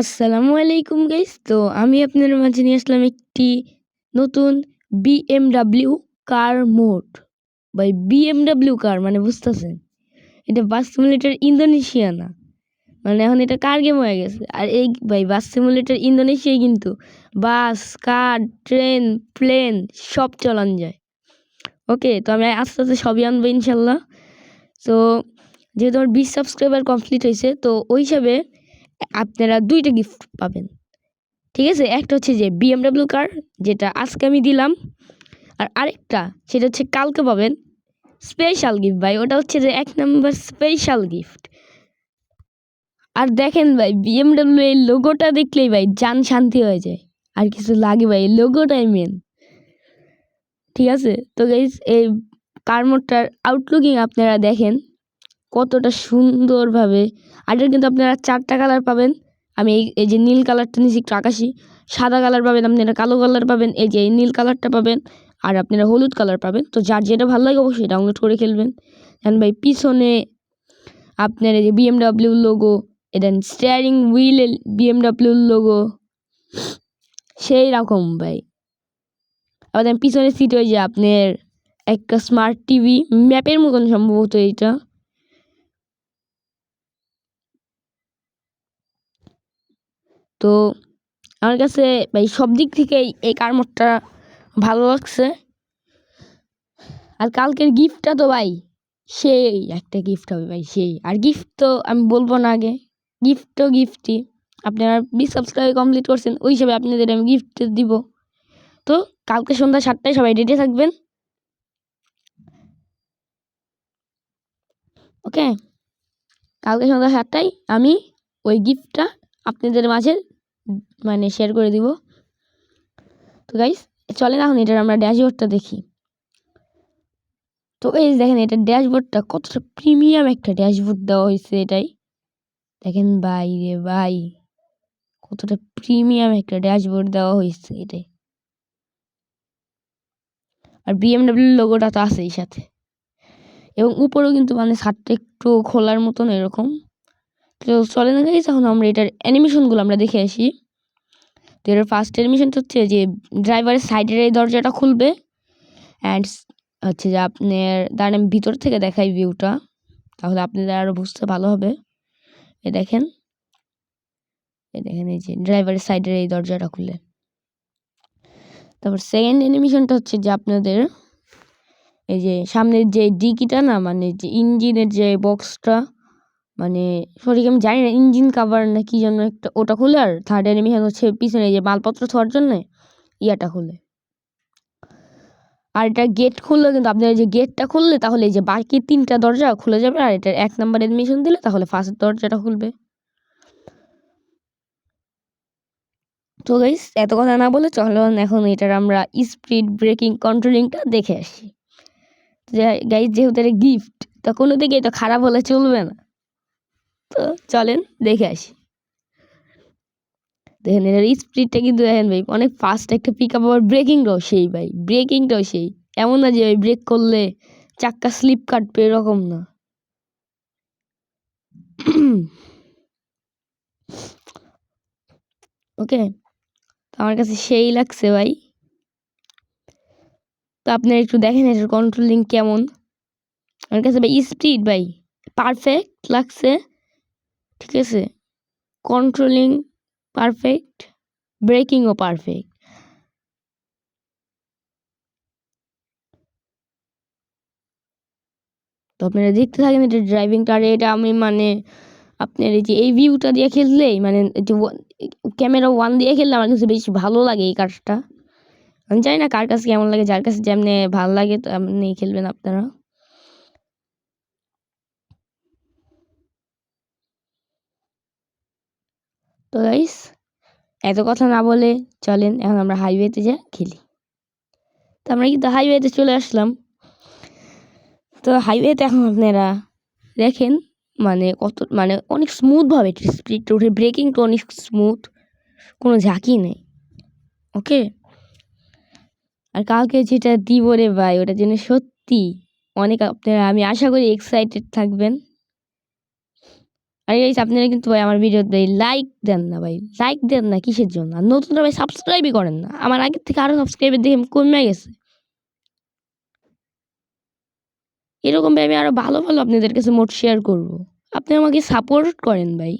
আসসালামু আলাইকুম গাইস তো আমি আপনাদের মাঝে নিয়ে আসলাম একটি নতুন বিএমডাব্লিউ কার মোড ভাই বিএমডাব্লিউ কার মানে বুঝতেছেন? এটা বাস সিমুলেটার ইন্দোনেশিয়া না। মানে এখন এটা কার গেম হয়ে গেছে। আর এই ভাই বাস সিমুলেটার ইন্দোনেশিয়ায় কিন্তু বাস কার ট্রেন প্লেন সব চলান যায়। ওকে তো আমি আস্তে আস্তে সবই আনব ইনশাল্লাহ। তো যেহেতু আমার বিশ সাবস্ক্রাইবার কমপ্লিট হয়েছে, তো ওই হিসাবে আপনারা দুইটা গিফট পাবেন। ঠিক আছে? একটা হচ্ছে যে বিএমডাব্লিউ কার যেটা আজকে আমি দিলাম। আর আরেকটা, সেটা হচ্ছে কালকে পাবেন স্পেশাল গিফট ভাই। ওটা হচ্ছে যে এক নম্বর স্পেশাল গিফট আর দেখেন ভাই বিএমডাব্লিউ এই লোগোটা দেখলেই ভাই জান শান্তি হয়ে যায়। আর কিছু লাগে ভাই লোগোটাই মেন ঠিক আছে? তো গাইজ এই কার মোডটার আউটলুকিং আপনারা দেখেন। কতটা সুন্দরভাবে। আর এটার কিন্তু আপনারা চারটা কালার পাবেন। আমি এই এই যে নীল কালারটা নিয়েছি একটু আকাশি। সাদা কালার পাবেন আপনারা কালো কালার পাবেন, এই যে এই নীল কালারটা পাবেন, আর আপনারা হলুদ কালার পাবেন। তো যার যেটা ভালো লাগে অবশ্যই ডাউনলোড করে খেলবেন। দেন ভাই, পিছনে আপনার এই যে বিএমডাব্লিউ লোগো এ দেন স্টিয়ারিং হুইলে বিএমডাব্লিউ লোগো সেই রকম ভাই। আবার দেন পিছনের সিট ওই যে আপনার একটা স্মার্ট টিভি ম্যাপের মতন সম্ভবত এইটা। তো আমার কাছে ভাই সব দিক থেকেই এই কার মোডটা ভালো লাগছে। আর কালকের গিফটটা তো ভাই সেই একটা গিফট হবে ভাই, সেই। আর গিফট তো আমি বলব না আগে গিফট তো গিফটই আপনারা বিশ সাবস্ক্রাইব কমপ্লিট করছেন, ওই হিসাবে আপনাদের আমি গিফট দিব। তো কালকে সন্ধ্যা সাতটায় সবাই রেডি থাকবেন। ওকে কালকে সন্ধ্যা সাতটায় আমি ওই গিফটটা আপনাদের মাঝে মানে শেয়ার করে দিব। তো গাইস চলেন এখন এটার আমরা ড্যাশবোর্ডটা দেখি। তো এই দেখেন, এটা ড্যাশবোর্ডটা কতটা প্রিমিয়াম একটা ড্যাশবোর্ড দেওয়া হয়েছে এটাই। দেখেন ভাই রে ভাই, কতটা প্রিমিয়াম একটা ড্যাশবোর্ড দেওয়া হয়েছে এটাই। আর বিএমডাব্লিউ লোগোটা তো আছেই সাথে। এবং উপরেও কিন্তু মানে ছাদটা একটু খোলার মতন এরকম। তো চলে না গেছে এখন আমরা এটার অ্যানিমেশনগুলো আমরা দেখে আসি। তো এটার ফার্স্ট অ্যানিমেশনটা হচ্ছে যে ড্রাইভারের সাইডের এই দরজাটা খুলবে অ্যান্ড হচ্ছে যে আপনার, দাঁড়ান আমি ভিতর থেকে দেখাই ভিউটা তাহলে আপনাদের আরও বুঝতে ভালো হবে। এ দেখেন এ দেখেন এই যে ড্রাইভারের সাইডের এই দরজাটা খুলে তারপর সেকেন্ড অ্যানিমেশনটা হচ্ছে যে আপনাদের এই যে সামনের যে ডিকিটা না মানে যে ইঞ্জিনের যে বক্সটা মানে সঠিক আমি জানি না ইঞ্জিন কাভার না কি জন্য একটা, ওটা খুলে আর থার্ড অ্যানিমেশন হচ্ছে পিছনে যে মালপত্র থোয়ার জন্য, ইয়াটা খুলে। আর এটা গেট খুললে কিন্তু আপনার যে গেটটা খুললে তাহলে এই যে বাকি তিনটা দরজা খুলে যাবে, আর এটা এক নাম্বার অ্যাডমিশন দিলে তাহলে ফার্স্ট দরজাটা খুলবে। তো গাইস এত কথা না বলে চলো এখন এটার আমরা স্পিড ব্রেকিং কন্ট্রোলিংটা দেখে আসি। গাইস যেহেতু এটা গিফট তো কোনো দিকে এটা খারাপ হলে চলবে না। তো চলেন, দেখে আসি। দেখেন, এটার স্পিডটা কিন্তু দেখেন ভাই, অনেক ফাস্ট একটা পিক আপ আবার ব্রেকিংটাও সেই ভাই ব্রেকিংটাও সেই। এমন না যে ভাই ব্রেক করলে চাক্কা স্লিপ কাটবে, এরকম না। ওকে, তো আমার কাছে সেই লাগছে ভাই। তো আপনারা একটু দেখেন, এটার কন্ট্রোলিং কেমন? আমার কাছে ভাই স্পিড ভাই পারফেক্ট লাগছে। ঠিক আছে? কন্ট্রোলিং পারফেক্ট ব্রেকিংও পারফেক্ট তো আপনারা দেখতে থাকেন এটা ড্রাইভিংটা আর এটা আমি মানে আপনার এই যে এই ভিউটা দিয়ে খেললেই মানে ক্যামেরা ওয়ান দিয়ে খেললে আমার কাছে বেশি ভালো লাগে এই কাজটা। আমি জানি না কার কাছে কেমন লাগে, যার কাছে যেমনি ভালো লাগে তো এমনি খেলবেন আপনারা। তো গাইস এত কথা না বলে চলেন, এখন আমরা হাইওয়েতে যা খেলি। তো আমরা কিন্তু হাইওয়েতে চলে আসলাম। তো হাইওয়েতে এখন আপনারা দেখেন মানে কত মানে অনেক স্মুথভাবে স্পিডটা উঠে তো অনেক স্মুথ কোনো ঝাঁকি নেই। ওকে আর কাউকে যেটা দিব রে ভাই, ওটার জন্য সত্যি অনেক আপনারা, আমি আশা করি এক্সাইটেড থাকবেন। আর গাইস আপনারা কিন্তু ভাই আমার ভিডিওতে লাইক দেন না ভাই লাইক দেন না কিসের জন্য? আর নতুনরা ভাই সাবস্ক্রাইবই করেন না। আমার আগের থেকে আরও সাবস্ক্রাইবার দেখে কমে গেছে। এরকম ভাই আমি আরও ভালো ভালো আপনাদের কাছে মোট শেয়ার করব। আপনি আমাকে সাপোর্ট করেন ভাই।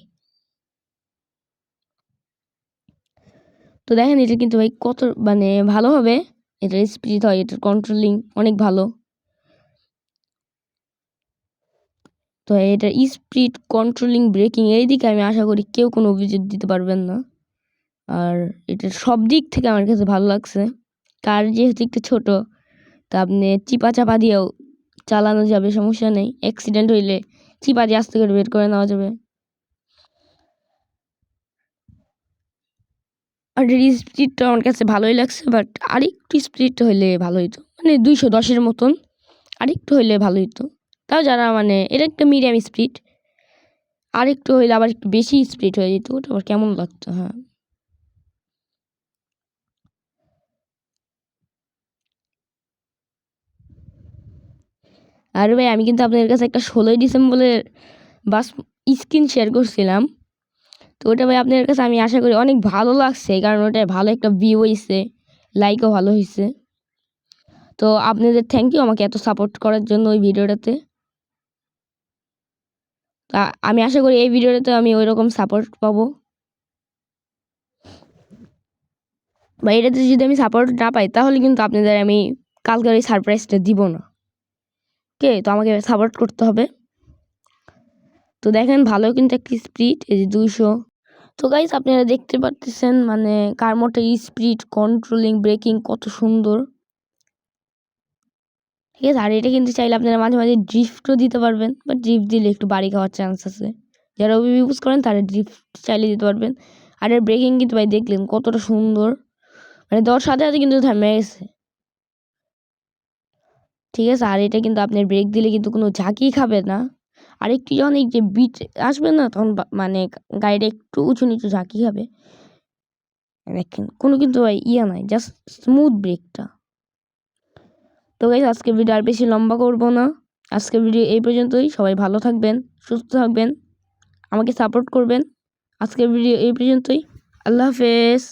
তো দেখেন, এটা কিন্তু ভাই কত মানে ভালো হবে। এটার স্পিড হয়, এটার কন্ট্রোলিং অনেক ভালো। তো এটা স্পিড কন্ট্রোলিং ব্রেকিং এই দিকে আমি আশা করি কেউ কোনো অভিযোগ দিতে পারবেন না। আর এটা সব দিক থেকে আমার কাছে ভালো লাগছে। কার যেহেতু একটু ছোটো, তা আপনি চিপা চাপা দিয়েও চালানো যাবে, সমস্যা নেই। অ্যাক্সিডেন্ট হইলে চিপা দিয়ে আস্তে করে বের করে নেওয়া যাবে। আর এর স্পিডটা আমার কাছে ভালোই লাগছে বাট আরেকটু স্পিড হইলে ভালো হইতো। মানে দুইশো দশের মতন, আরেকটু হইলে ভালো হইতো। তাও যারা মানে এটা একটা মিডিয়াম স্পিড আর একটু হইলে আবার একটু বেশি স্পিড হয়ে যেত, ওটা আবার কেমন লাগতো হ্যাঁ। আর ভাই, আমি কিন্তু আপনাদের কাছে একটা ষোলোই ডিসেম্বরের বাস স্ক্রিন শেয়ার করছিলাম। তো ওটা ভাই, আপনাদের কাছে আমি আশা করি অনেক ভালো লাগছে, কারণ ওটায় ভালো একটা ভিউ হয়েছে লাইকও ভালো হয়েছে তো আপনাদের থ্যাংক ইউ আমাকে এত সাপোর্ট করার জন্য ওই ভিডিওটাতে তা আমি আশা করি এই ভিডিওটাতে আমি ওই রকম সাপোর্ট পাবো। বা এটাতে যদি আমি সাপোর্ট না পাই, তাহলে কিন্তু আপনাদের আমি কালকের ওই সারপ্রাইজটা দিব না। ওকে তো আমাকে সাপোর্ট করতে হবে। তো দেখেন, ভালো কিন্তু একটা স্পিড এই যে দুইশো। তো গাইস আপনারা দেখতে পারতেছেন মানে কার মোটে স্পিড কন্ট্রোলিং ব্রেকিং কত সুন্দর। ঠিক আছে? আর এটা কিন্তু চাইলে আপনারা মাঝে মাঝে ড্রিফটও দিতে পারবেন বা ড্রিফট দিলে একটু বাড়ি খাওয়ার চান্স আছে। যারা ওবি ইউজ করেন তারা ড্রিফট চাইলে দিতে পারবেন। আর এর ব্রেকিং কিন্তু ভাই দেখলেন কতটা সুন্দর। মানে দেওয়ার সাথে সাথে কিন্তু থামে গেছে। ঠিক আছে? আর এটা কিন্তু আপনার ব্রেক দিলে কিন্তু কোনো ঝাঁকি খাবে না। আর একটু যখন এই যে বিট আসবে না, তখন মানে গাড়িটা একটু উঁচু নিচু ঝাঁকি খাবে। দেখেন কোনো কিন্তু ইয়ে নাই জাস্ট স্মুথ ব্রেকটা তো গাইজ আজকে ভিডিও আর বেশি লম্বা করব না। আজকে ভিডিও এই পর্যন্তই। সবাই ভালো থাকবেন, সুস্থ থাকবেন, আমাকে সাপোর্ট করবেন। আজকে ভিডিও এই পর্যন্তই। আল্লাহ হাফেজ।